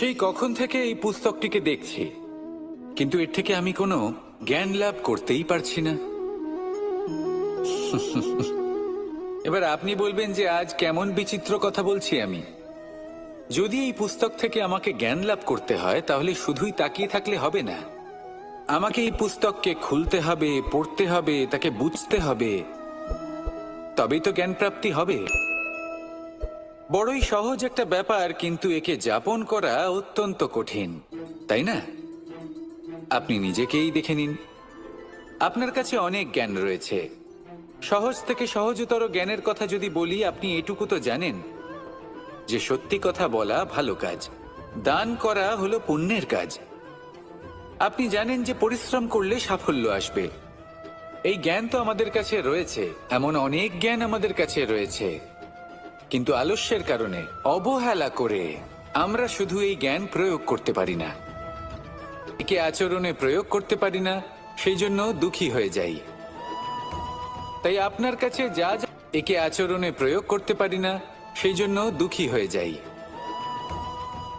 সেই কখন থেকে এই পুস্তকটিকে দেখছি। কিন্তু এর থেকে আমি কোনো জ্ঞান লাভ করতেই পারছি না। এবার আপনি বলবেন যে আজ কেমন বিচিত্র কথা বলছি আমি। যদি এই পুস্তক থেকে আমাকে জ্ঞান লাভ করতে হয়, তাহলে শুধুই তাকিয়ে থাকলে হবে না। আমাকে এই পুস্তককে খুলতে হবে, পড়তে হবে, তাকে বুঝতে হবে। তবেই তো জ্ঞান প্রাপ্তি হবে। বড়ই সহজ একটা ব্যাপার, কিন্তু একে যাপন করা অত্যন্ত কঠিন, তাই না? আপনি নিজেকেই দেখে নিন। আপনার কাছে অনেক জ্ঞান রয়েছে। সহজ থেকে সহজতর জ্ঞানের কথা যদি বলি, আপনি এটুকু তো জানেন যে সত্যি কথা বলা ভালো কাজ, দান করা হলো পুণ্যের কাজ। আপনি জানেন যে পরিশ্রম করলে সাফল্য আসবে। এই জ্ঞান তো আমাদের কাছে রয়েছে, এমন অনেক জ্ঞান আমাদের কাছে রয়েছে। কিন্তু আলস্যের কারণে অবহেলা করে আমরা শুধু এই জ্ঞান প্রয়োগ করতে পারি না। একে আচরণে প্রয়োগ করতে পারি না, সেই জন্য দুঃখী হয়ে যাই। তাই আপনার কাছে যা যা একে আচরণে প্রয়োগ করতে পারি না, সেই জন্য দুঃখী হয়ে যাই।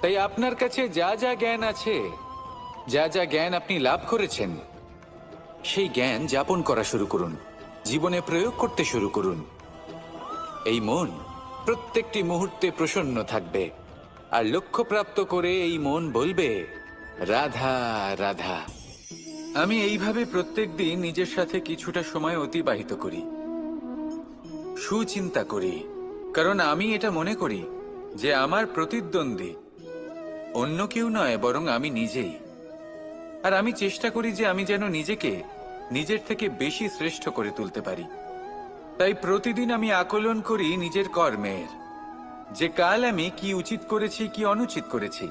তাই আপনার কাছে যা যা জ্ঞান আছে, যা যা জ্ঞান আপনি লাভ করেছেন, সেই জ্ঞান যাপন করা শুরু করুন, জীবনে প্রয়োগ করতে শুরু করুন। এই মন প্রত্যেকটি মুহূর্তে প্রসন্ন থাকবে। আর লক্ষ্যপ্রাপ্ত করে এই মন বলবে, রাধা রাধা। আমি এইভাবে প্রত্যেকদিন নিজের সাথে কিছুটা সময় অতিবাহিত করি। সুচিন্তা করি। কারণ আমি এটা মনে করি যে আমার প্রতিদ্বন্দ্বী অন্য কেউ নয়, বরং আমি নিজেই। আর আমি চেষ্টা করি যে আমি যেন নিজেকে নিজের থেকে বেশি শ্রেষ্ঠ করে তুলতে পারি। তাই প্রতিদিন আমি আকলন করি নিজের কর্মের। যে কাল আমি কি উচিত করেছি, কি অনুচিত করেছি,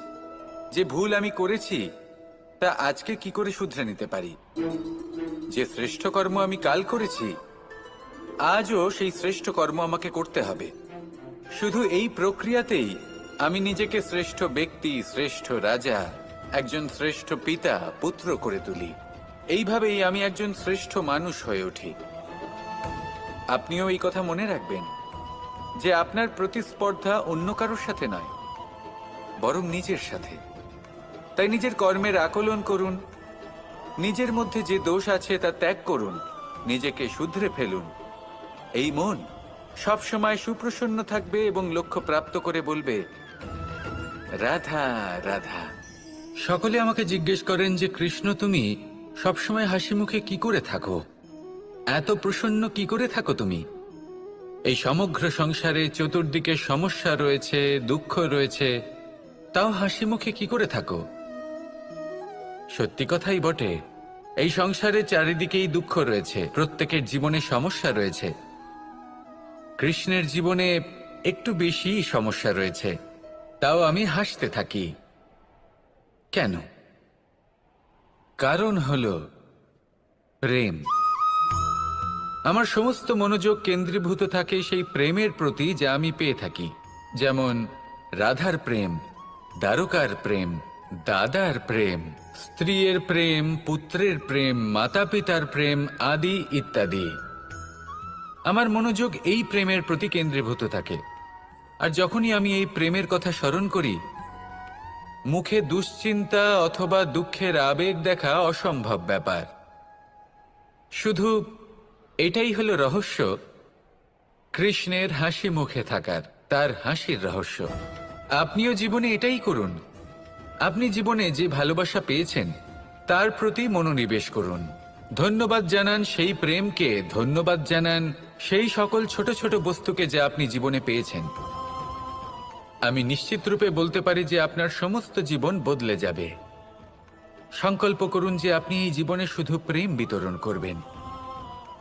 যে ভুল আমি করেছি, তা আজকে কি করে শুধরে নিতে পারি? যে শ্রেষ্ঠ কর্ম আমি কাল করেছি, আজও সেই শ্রেষ্ঠ কর্ম আমাকে করতে হবে। শুধু এই প্রক্রিয়াতেই আমি নিজেকে শ্রেষ্ঠ ব্যক্তি, শ্রেষ্ঠ রাজা, একজন শ্রেষ্ঠ পিতা, পুত্র করে তুলি। এইভাবেই আমি একজন শ্রেষ্ঠ মানুষ হয়ে উঠি। আপনিও এই কথা মনে রাখবেন যে আপনার প্রতিস্পর্ধা অন্য কারোর সাথে নয়, বরং নিজের সাথে। তাই নিজের কর্মের আকলন করুন, নিজের মধ্যে যে দোষ আছে তা ত্যাগ করুন, নিজেকে শুধরে ফেলুন। এই মন সবসময় সুপ্রসন্ন থাকবে এবং লক্ষ্য প্রাপ্ত করে বলবে, রাধা রাধা। সকলে আমাকে জিজ্ঞেস করেন যে, কৃষ্ণ, তুমি সবসময় হাসি মুখে কি করে থাকো? এত প্রসন্ন কি করে থাকো তুমি? এই সমগ্র সংসারে চতুর্দিকে সমস্যা রয়েছে, দুঃখ রয়েছে, তাও হাসি মুখে কি করে থাকো? সত্যি কথাই বটে, এই সংসারে চারিদিকেই দুঃখ রয়েছে, প্রত্যেকের জীবনে সমস্যা রয়েছে। কৃষ্ণের জীবনে একটু বেশি সমস্যা রয়েছে, তাও আমি হাসতে থাকি। কেন? কারণ হল, প্রেম। আমার সমস্ত মনোযোগ কেন্দ্রীভূত থাকে সেই প্রেমের প্রতি যা আমি পেয়ে থাকি। যেমন, রাধার প্রেম, দ্বারকার প্রেম, দাদার প্রেম, স্ত্রীর প্রেম, পুত্রের প্রেম মাতা পিতার প্রেম আদি ইত্যাদি। আমার মনোযোগ এই প্রেমের প্রতি কেন্দ্রীভূত থাকে। আর যখনই আমি এই প্রেমের কথা স্মরণ করি, মুখে দুশ্চিন্তা অথবা দুঃখের আবেগ দেখা অসম্ভব ব্যাপার। শুধু এটাই হলো রহস্য। কৃষ্ণের হাসি মুখে থাকার তার হাসির রহস্য। আপনিও জীবনে এটাই করুন। আপনি জীবনে যে ভালোবাসা পেয়েছেন, তার প্রতি মনোনিবেশ করুন। ধন্যবাদ জানান সেই প্রেমকে, ধন্যবাদ জানান সেই সকল ছোট ছোট বস্তুকে যা আপনি জীবনে পেয়েছেন। আমি নিশ্চিত রূপে বলতে পারি যে আপনার সমস্ত জীবন বদলে যাবে। সংকল্প করুন যে আপনি এই জীবনে শুধু প্রেম বিতরণ করবেন।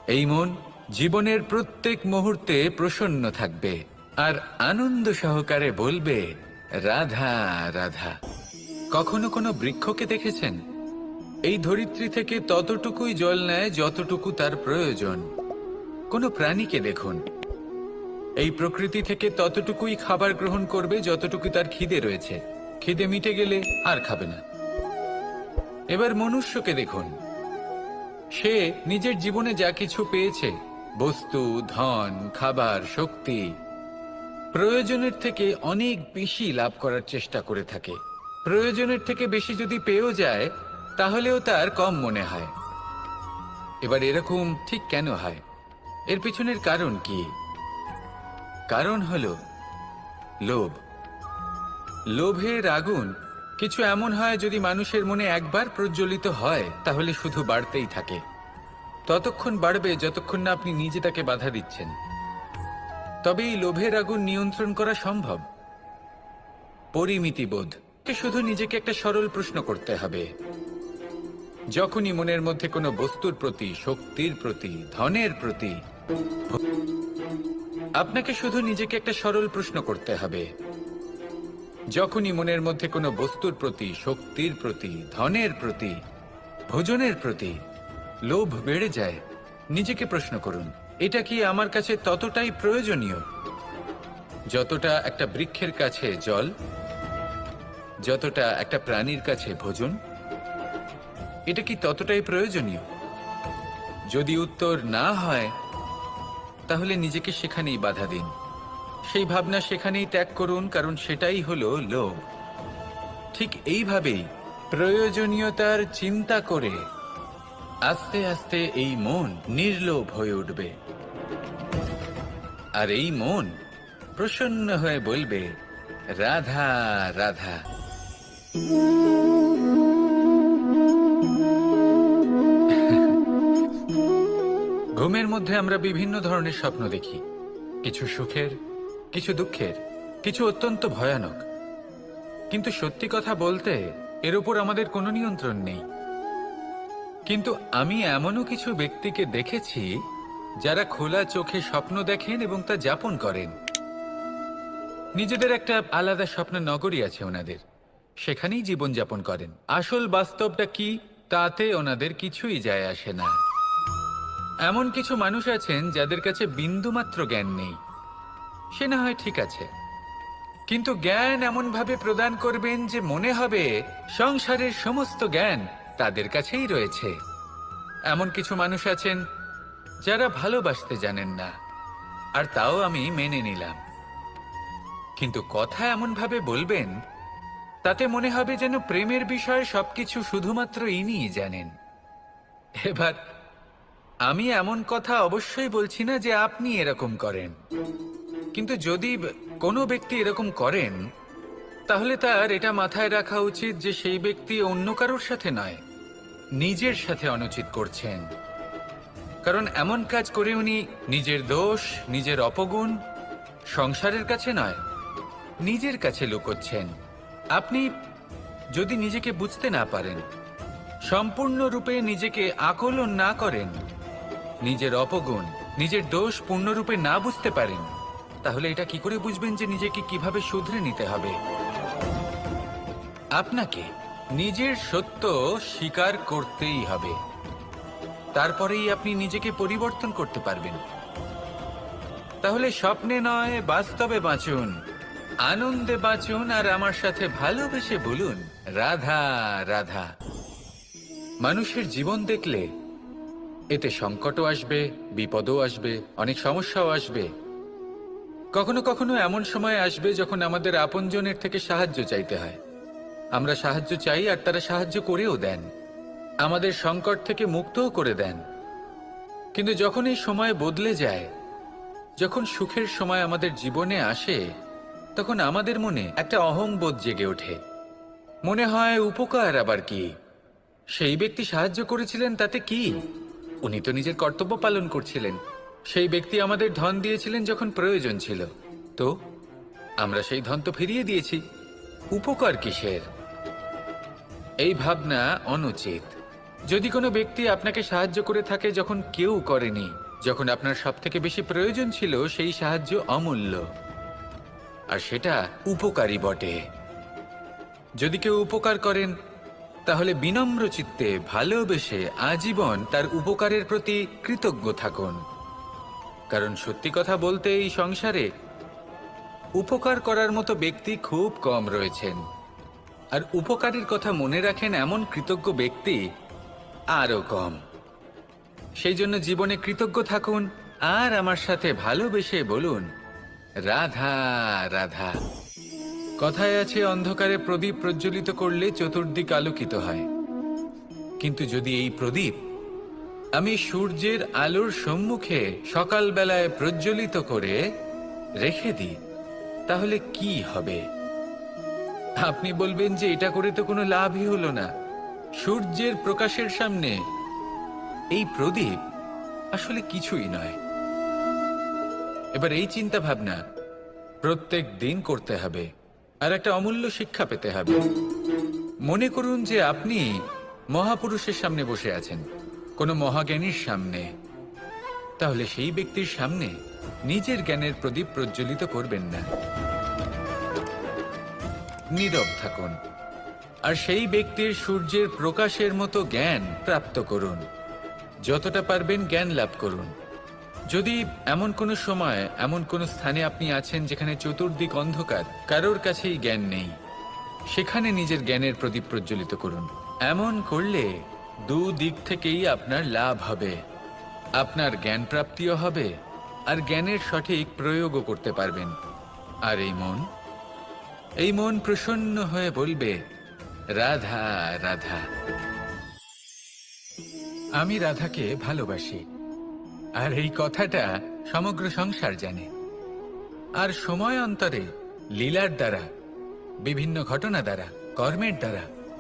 এই মন জীবনের প্রত্যেক মুহূর্তে প্রসন্ন থাকবে আর আনন্দ সহকারে বলবে, রাধা রাধা। কখনো কোনো বৃক্ষকে দেখেছেন? এই ধরিত্রী থেকে ততটুকুই জল নেয় যতটুকু তার প্রয়োজন। কোনো প্রাণীকে দেখুন। এই প্রকৃতি থেকে ততটুকুই খাবার গ্রহণ করবে যতটুকু তার খিদে রয়েছে। খিদে মিটে গেলে আর খাবে না। এবার মনুষ্যকে দেখুন। সে নিজের জীবনে যা কিছু পেয়েছে, বস্তু, ধন, খাবার, শক্তি, প্রয়োজনের থেকে অনেক বেশি লাভ করার চেষ্টা করে থাকে। প্রয়োজনের থেকে বেশি যদি পেয়েও যায়, তাহলেও তার কম মনে হয়। এবার এরকম ঠিক কেন হয়? এর পিছনের কারণ কি? কারণ হলো লোভ। লোভের আগুন কিছু এমন হয় যদি মানুষের মনে একবার প্রজ্বলিত হয়, তাহলে শুধু বাড়তেই থাকে। ততক্ষণ বাড়বে যতক্ষণ না আপনি নিজে তাকে বাধা দিচ্ছেন। তবে এই লোভের আগুন নিয়ন্ত্রণ করা সম্ভব। পরিমিতিবোধ কে শুধু নিজেকে একটা সরল প্রশ্ন করতে হবে। যখনই মনের মধ্যে কোনো বস্তুর প্রতি, শক্তির প্রতি, ধনের প্রতি, আপনাকে শুধু নিজেকে একটা সরল প্রশ্ন করতে হবে। যখনই মনের মধ্যে কোনো বস্তুর প্রতি, শক্তির প্রতি, ধনের প্রতি, ভোজনের প্রতি লোভ বেড়ে যায়, নিজেকে প্রশ্ন করুন, এটা কি আমার কাছে ততটাই প্রয়োজনীয়? যতটা একটা বৃক্ষের কাছে জল, যতটা একটা প্রাণীর কাছে ভোজন, এটা কি ততটাই প্রয়োজনীয়? যদি উত্তর না হয়, তাহলে নিজেকে সেখানেই বাধা দিন। সেই ভাবনা সেখানেই ত্যাগ করুন, কারণ সেটাই হলো লোভ। ঠিক এইভাবেই প্রয়োজনীয়তার চিন্তা করে আস্তে আস্তে এই মন নির্লোভ হয়ে উঠবে। আর এই মন প্রসন্ন হয়ে বলবে, রাধা রাধা। ঘুমের মধ্যে আমরা বিভিন্ন ধরনের স্বপ্ন দেখি। কিছু সুখের কিছু দুঃখের, কিছু অত্যন্ত ভয়ানক। কিন্তু সত্যি কথা বলতে, এর উপর আমাদের কোনো নিয়ন্ত্রণ নেই। কিন্তু আমি এমনও কিছু ব্যক্তিকে দেখেছি, যারা খোলা চোখে স্বপ্ন দেখেন এবং তা যাপন করেন। নিজেদের একটা আলাদা স্বপ্ন নগরী আছে ওনাদের। সেখানেই জীবনযাপন করেন। আসল বাস্তবটা কি, তাতে ওনাদের কিছুই যায় আসে না। এমন কিছু মানুষ আছেন যাদের কাছে বিন্দুমাত্র জ্ঞান নেই। সে না হয় ঠিক আছে। কিন্তু জ্ঞান এমনভাবে প্রদান করবেন যে মনে হবে সংসারের সমস্ত জ্ঞান তাদের কাছেই রয়েছে। এমন কিছু মানুষ আছেন যারা ভালোবাসতে জানেন না, আর তাও আমি মেনে নিলাম। কিন্তু কথা এমনভাবে বলবেন, তাতে মনে হবে যেন প্রেমের বিষয়ে সবকিছু শুধুমাত্র ইনিই জানেন। এবার আমি এমন কথা অবশ্যই বলছি না যে আপনি এরকম করেন। কিন্তু যদি কোনো ব্যক্তি এরকম করেন, তাহলে তার এটা মাথায় রাখা উচিত যে সেই ব্যক্তি অন্য কারোর সাথে নয়, নিজের সাথে অনুচিত করছেন। কারণ এমন কাজ করে উনি নিজের দোষ, নিজের অপগুণ সংসারের কাছে নয়, নিজের কাছে লুকোচ্ছেন। আপনি যদি নিজেকে বুঝতে না পারেন, সম্পূর্ণরূপে নিজেকে আকলন না করেন, নিজের অপগুণ, নিজের দোষ পূর্ণরূপে না বুঝতে পারেন তাহলে এটা কি করে বুঝবেন যে নিজেকে কীভাবে শুধরে নিতে হবে? আপনাকে নিজের সত্য স্বীকার করতেই হবে। তারপরেই আপনি নিজেকে পরিবর্তন করতে পারবেন। তাহলে স্বপ্নে নয়, বাস্তবে বাঁচুন। আনন্দে বাঁচুন আর আমার সাথে ভালোবেসে বলুন, রাধা রাধা। মানুষের জীবন দেখলে এতে সংকটও আসবে, বিপদও আসবে, অনেক সমস্যাও আসবে। কখনো কখনো এমন সময় আসবে যখন আমাদের আপনজনের থেকে সাহায্য চাইতে হয়। আমরা সাহায্য চাই আর তারা সাহায্য করেও দেন। আমাদের সংকট থেকে মুক্তও করে দেন। কিন্তু যখন এই সময় বদলে যায়, যখন সুখের সময় আমাদের জীবনে আসে, তখন আমাদের মনে একটা অহংবোধ জেগে ওঠে। মনে হয়, উপকার আবার কি? সেই ব্যক্তি সাহায্য করেছিলেন তাতে কি? উনি তো নিজের কর্তব্য পালন করছিলেন। সেই ব্যক্তি আমাদের ধন দিয়েছিলেন যখন প্রয়োজন ছিল। তো, আমরা সেই ধন তো ফিরিয়ে দিয়েছি। উপকার কিসের? এই ভাবনা অনুচিত। যদি কোনো ব্যক্তি আপনাকে সাহায্য করে থাকে যখন কেউ করেনি, যখন আপনার সব থেকে বেশি প্রয়োজন ছিল সেই সাহায্য অমূল্য। আর সেটা উপকারী বটে। যদি কেউ উপকার করেন, তাহলে বিনম্র চিত্তে ভালোবেসে আজীবন তার উপকারের প্রতি কৃতজ্ঞ থাকুন। কারণ সত্যি কথা বলতে এই সংসারে উপকার করার মতো ব্যক্তি খুব কম রয়েছেন। আর উপকারের কথা মনে রাখেন এমন কৃতজ্ঞ ব্যক্তি আরও কম। সেই জন্য জীবনে কৃতজ্ঞ থাকুন আর আমার সাথে ভালোবেসে বলুন, রাধা রাধা। কথায় আছে, অন্ধকারে প্রদীপ প্রজ্বলিত করলে চতুর্দিক আলোকিত হয়। কিন্তু যদি এই প্রদীপ আমি সূর্যের আলোর সম্মুখে সকালবেলায় প্রজ্বলিত করে রেখে দিই। তাহলে কি হবে? আপনি বলবেন যে এটা করে তো কোনো লাভই হলো না। সূর্যের প্রকাশের সামনে এই প্রদীপ আসলে কিছুই নয়। এবার এই চিন্তা ভাবনা প্রত্যেক দিন করতে হবে আর একটা অমূল্য শিক্ষা পেতে হবে। মনে করুন যে আপনি মহাপুরুষের সামনে বসে আছেন। কোনো মহাজ্ঞানীর সামনে। তাহলে সেই ব্যক্তির সামনে নিজের জ্ঞানের প্রদীপ প্রজ্বলিত করবেন না। নীরব থাকুন। আর সেই ব্যক্তির সূর্যের প্রকাশের মতো জ্ঞান প্রাপ্ত করুন। যতটা পারবেন জ্ঞান লাভ করুন। যদি এমন কোনো সময়, এমন কোনো স্থানে আপনি আছেন যেখানে চতুর্দিক অন্ধকার, কারোর কাছেই জ্ঞান নেই, সেখানে নিজের জ্ঞানের প্রদীপ প্রজ্বলিত করুন। এমন করলে দু দিক থেকেই আপনার লাভ হবে। আপনার জ্ঞান প্রাপ্তিও হবে আর জ্ঞানের সঠিক প্রয়োগও করতে পারবেন। আর এই মন? এই মন প্রসন্ন হয়ে বলবে, রাধা রাধা। আমি রাধাকে ভালোবাসি। আর এই কথাটা সমগ্র সংসার জানে। আর সময় অন্তরে লীলার দ্বারা, বিভিন্ন ঘটনা দ্বারা, কর্মের দ্বারা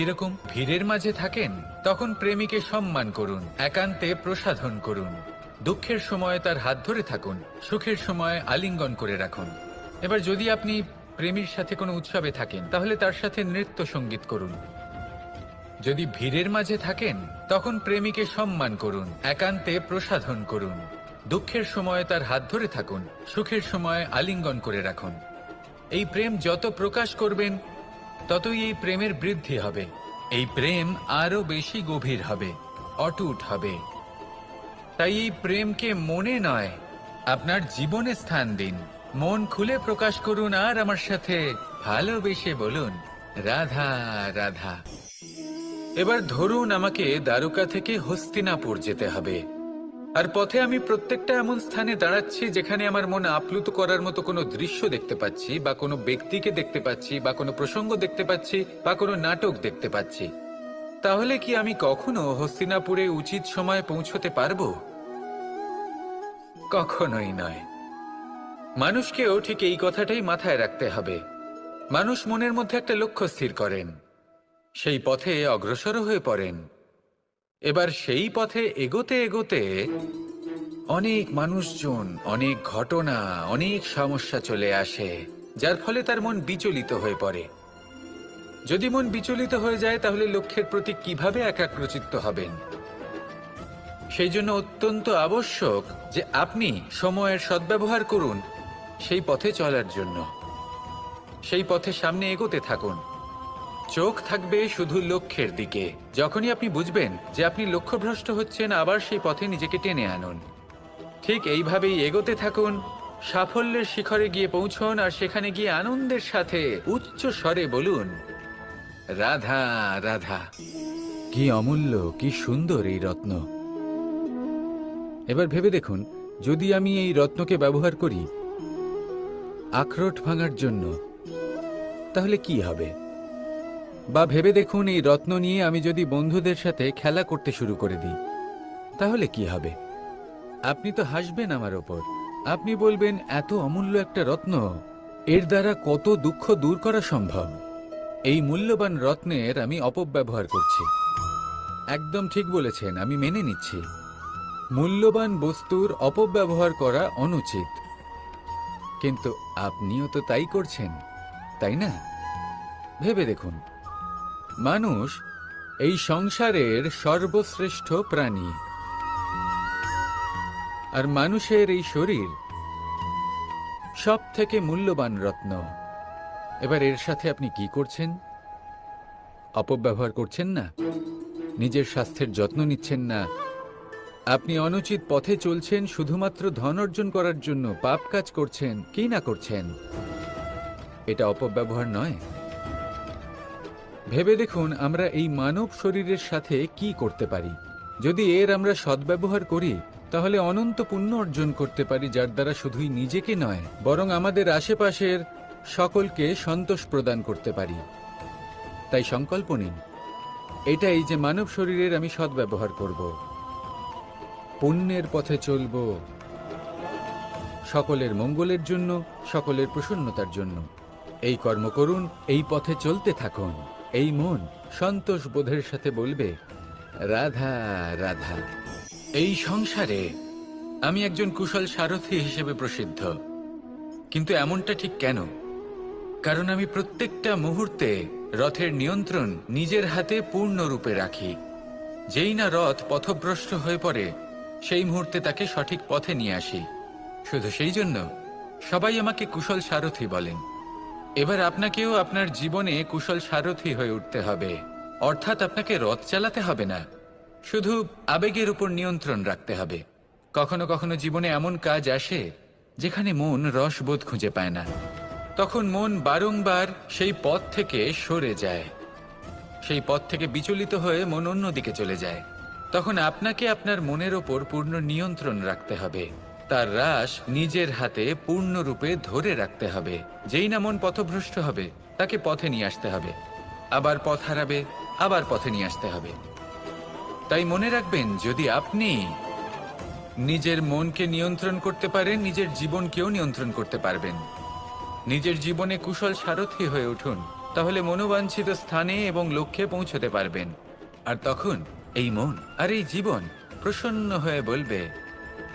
কীরকম ভিড়ের মাঝে থাকেন, তখন প্রেমীকে সম্মান করুন, একান্তে প্রসাধন করুন। দুঃখের সময় তার হাত ধরে থাকুন, সুখের সময় আলিঙ্গন করে রাখুন। এবার যদি আপনি প্রেমীর সাথে কোনো উৎসবে থাকেন, তাহলে তার সাথে নৃত্য সংগীত করুন। যদি ভিড়ের মাঝে থাকেন, তখন প্রেমীকে সম্মান করুন, একান্তে প্রসাধন করুন। দুঃখের সময় তার হাত ধরে থাকুন, সুখের সময় আলিঙ্গন করে রাখুন। এই প্রেম যত প্রকাশ করবেন ততই এই প্রেমের বৃদ্ধি হবে। এই প্রেম আরও বেশি গভীর হবে, অটুট হবে। তাই এই প্রেমকে মনে নয়, আপনার জীবনে স্থান দিন। মন খুলে প্রকাশ করুন আর আমার সাথে ভালোবেসে বলুন, রাধা রাধা। এবার ধরুন আমাকে দ্বারকা থেকে হস্তিনাপুর যেতে হবে। আর পথে আমি প্রত্যেকটা এমন স্থানে দাঁড়াচ্ছি যেখানে আমার মন আপ্লুত করার মতো কোনো দৃশ্য দেখতে পাচ্ছি, বা কোনো ব্যক্তিকে দেখতে পাচ্ছি, বা কোনো প্রসঙ্গ দেখতে পাচ্ছি, বা কোনো নাটক দেখতে পাচ্ছি। তাহলে কি আমি কখনো হস্তিনাপুরে উচিত সময়ে পৌঁছতে পারব? কখনোই নয়। মানুষকেও ঠিক এই কথাটাই মাথায় রাখতে হবে। মানুষ মনের মধ্যে একটা লক্ষ্য স্থির করেন। সেই পথে অগ্রসর হয়ে পড়েন। এবার সেই পথে এগোতে এগোতে অনেক মানুষজন, অনেক ঘটনা, অনেক সমস্যা চলে আসে, যার ফলে তার মন বিচলিত হয়ে পড়ে। যদি মন বিচলিত হয়ে যায়, তাহলে লক্ষ্যের প্রতি কীভাবে একাগ্রচিত্ত হবেন? সেই জন্য অত্যন্ত আবশ্যক যে আপনি সময়ের সদ্ব্যবহার করুন সেই পথে চলার জন্য। সেই পথে সামনে এগোতে থাকুন। চোখ থাকবে শুধু লক্ষ্যের দিকে। যখনই আপনি বুঝবেন যে আপনি লক্ষ্যভ্রষ্ট হচ্ছেন, আবার সেই পথে নিজেকে টেনে আনুন। ঠিক এইভাবেই এগোতে থাকুন, সাফল্যের শিখরে গিয়ে পৌঁছন আর সেখানে গিয়ে আনন্দের সাথে উচ্চ স্বরে বলুন, রাধা রাধা, কি অমূল্য, কি সুন্দর এই রত্ন। এবার ভেবে দেখুন, যদি আমি এই রত্নকে ব্যবহার করি, আখরোট ভাঙার জন্য, তাহলে কি হবে? বা ভেবে দেখুন, এই রত্ন নিয়ে আমি যদি বন্ধুদের সাথে খেলা করতে শুরু করে দিই, তাহলে কি হবে? আপনি তো হাসবেন আমার ওপর। আপনি বলবেন, এত অমূল্য একটা রত্ন, এর দ্বারা কত দুঃখ দূর করা সম্ভব? এই মূল্যবান রত্নের আমি অপব্যবহার করছি। একদম ঠিক বলেছেন, আমি মেনে নিচ্ছি। মূল্যবান বস্তুর অপব্যবহার করা অনুচিত। কিন্তু আপনিও তো তাই করছেন, তাই না? ভেবে দেখুন। মানুষ এই সংসারের সর্বশ্রেষ্ঠ প্রাণী। আর মানুষের এই শরীর সব থেকে মূল্যবান রত্ন। এবার এর সাথে আপনি কি করছেন? অপব্যবহার করছেন না? নিজের স্বাস্থ্যের যত্ন নিচ্ছেন না? আপনি অনুচিত পথে চলছেন, শুধুমাত্র ধন অর্জন করার জন্য পাপ কাজ করছেন, কি না করছেন? এটা অপব্যবহার নয়। ভেবে দেখুন আমরা এই মানব শরীরের সাথে কি করতে পারি। যদি এর আমরা সদ্ব্যবহার করি, তাহলে অনন্ত পুণ্য অর্জন করতে পারি যার দ্বারা শুধুই নিজেকে নয়, বরং আমাদের আশেপাশের সকলকে সন্তোষ প্রদান করতে পারি। তাই সংকল্প নিন। এটাই যে মানব শরীরের আমি সদ্ব্যবহার করব। পুণ্যের পথে চলব। সকলের মঙ্গলের জন্য, সকলের প্রসন্নতার জন্য। এই কর্ম করুন, এই পথে চলতে থাকুন। এই মন সন্তোষ বোধের সাথে বলবে, রাধা রাধা, এই সংসারে আমি একজন কুশল সারথী হিসেবে প্রসিদ্ধ। কিন্তু এমনটা ঠিক কেন? কারণ আমি প্রত্যেকটা মুহূর্তে রথের নিয়ন্ত্রণ নিজের হাতে পূর্ণরূপে রাখি। যেই না রথ পথভ্রষ্ট হয়ে পড়ে, সেই মুহূর্তে তাকে সঠিক পথে নিয়ে আসি। শুধু সেই জন্য সবাই আমাকে কুশল সারথী বলেন। এবার আপনাকেও আপনার জীবনে কুশল সারথী হয়ে উঠতে হবে। অর্থাৎ আপনাকে রথ চালাতে হবে না। শুধু আবেগের উপর নিয়ন্ত্রণ রাখতে হবে। কখনো কখনো জীবনে এমন কাজ আসে যেখানে মন রসবোধ খুঁজে পায় না। তখন মন বারংবার সেই পথ থেকে সরে যায়। সেই পথ থেকে বিচলিত হয়ে মন অন্যদিকে চলে যায়। তখন আপনাকে আপনার মনের ওপর পূর্ণ নিয়ন্ত্রণ রাখতে হবে। তার রাস নিজের হাতে পূর্ণরূপে ধরে রাখতে হবে। যেই না মন পথভ্রষ্ট হবে, তাকে পথে নিয়ে আসতে হবে। আবার পথ হারাবে, আবার পথে নিয়ে আসতে হবে। তাই মনে রাখবেন, যদি আপনি নিজের মনকে নিয়ন্ত্রণ করতে পারেন, নিজের জীবনকেও নিয়ন্ত্রণ করতে পারবেন। নিজের জীবনে কুশল সারথী হয়ে উঠুন, তাহলে মনোবাঞ্ছিত স্থানে এবং লক্ষ্যে পৌঁছতে পারবেন। আর তখন এই মন আর এই জীবন প্রসন্ন হয়ে বলবে